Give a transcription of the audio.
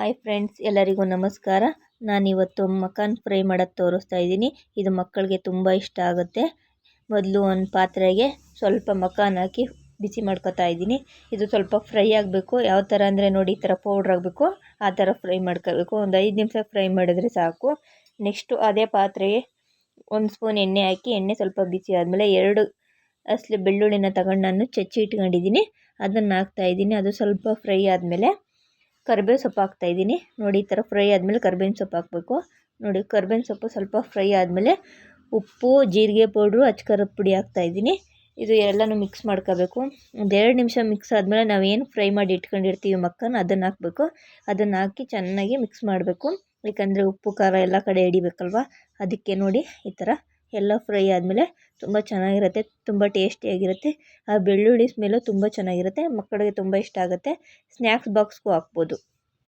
Hi friends ಎಲ್ಲರಿಗೂ ನಮಸ್ಕಾರ. ನಾನಿವತ್ತು ಮಕಾನ್ ಫ್ರೈ ಮಾಡೋದು ತೋರಿಸ್ತಾ ಇದ್ದೀನಿ. ಇದು ಮಕ್ಕಳಿಗೆ ತುಂಬ ಇಷ್ಟ ಆಗುತ್ತೆ. ಮೊದಲು ಒಂದು ಪಾತ್ರೆಗೆ ಸ್ವಲ್ಪ ಮಕಾನ್ ಹಾಕಿ ಬಿಸಿ ಮಾಡ್ಕೊತಾ ಇದ್ದೀನಿ. ಇದು ಸ್ವಲ್ಪ ಫ್ರೈ ಆಗಬೇಕು. ಯಾವ ಥರ ಅಂದರೆ ನೋಡಿ, ಈ ಥರ ಪೌಡ್ರ್ ಆಗಬೇಕು ಆ ಥರ ಫ್ರೈ ಮಾಡ್ಕೋಬೇಕು. ಒಂದು ಐದು ನಿಮಿಷ ಫ್ರೈ ಮಾಡಿದ್ರೆ ಸಾಕು. ನೆಕ್ಸ್ಟು ಅದೇ ಪಾತ್ರೆಗೆ ಒಂದು ಸ್ಪೂನ್ ಎಣ್ಣೆ ಹಾಕಿ, ಎಣ್ಣೆ ಸ್ವಲ್ಪ ಬಿಸಿ ಆದಮೇಲೆ ಎರಡು ಅಸಲಿ ಬೆಳ್ಳುಳ್ಳಿನ ತಗೊಂಡು ನಾನು ಚಚ್ಚಿ ಇಟ್ಕೊಂಡಿದ್ದೀನಿ. ಅದನ್ನು ಹಾಕ್ತಾಯಿದ್ದೀನಿ ಅದು ಸ್ವಲ್ಪ ಫ್ರೈ ಆದಮೇಲೆ ಕರಿಬೇವು ಸೊಪ್ಪು ಹಾಕ್ತಾಯಿದ್ದೀನಿ ನೋಡಿ, ಈ ಥರ ಫ್ರೈ ಆದಮೇಲೆ ಕರ್ಬೇವಿನ ಸೊಪ್ಪು ಹಾಕಬೇಕು. ನೋಡಿ, ಕರ್ಬೇವಿನ ಸೊಪ್ಪು ಸ್ವಲ್ಪ ಫ್ರೈ ಆದಮೇಲೆ ಉಪ್ಪು, ಜೀರಿಗೆ ಪೌಡ್ರು, ಅಚ್ಕರದ ಪುಡಿ ಹಾಕ್ತಾಯಿದ್ದೀನಿ ಇದು ಎಲ್ಲನೂ ಮಿಕ್ಸ್ ಮಾಡ್ಕೋಬೇಕು. ಒಂದು ಎರಡು ನಿಮಿಷ ಮಿಕ್ಸ್ ಆದಮೇಲೆ ನಾವು ಏನು ಫ್ರೈ ಮಾಡಿ ಇಟ್ಕೊಂಡಿರ್ತೀವಿ ಮಕ್ಕನ ಅದನ್ನು ಹಾಕಬೇಕು. ಅದನ್ನು ಹಾಕಿ ಚೆನ್ನಾಗಿ ಮಿಕ್ಸ್ ಮಾಡಬೇಕು. ಏಕೆಂದರೆ ಉಪ್ಪು, ಖಾರ ಎಲ್ಲ ಕಡೆ ಹಿಡಿಬೇಕಲ್ವ ಅದಕ್ಕೆ ನೋಡಿ ಈ ಥರ ಎಲ್ಲ ಫ್ರೈ ಆದಮೇಲೆ ತುಂಬ ಚೆನ್ನಾಗಿರುತ್ತೆ, ತುಂಬ ಟೇಸ್ಟಿಯಾಗಿರುತ್ತೆ. ಆ ಬೆಳ್ಳುಳ್ಳಿ ಸ್ಮೆಲ್ಲು ತುಂಬ ಚೆನ್ನಾಗಿರುತ್ತೆ, ಮಕ್ಕಳಿಗೆ ತುಂಬ ಇಷ್ಟ ಆಗುತ್ತೆ. ಸ್ನ್ಯಾಕ್ಸ್ ಬಾಕ್ಸ್ಗೂ ಹಾಕ್ಬೋದು.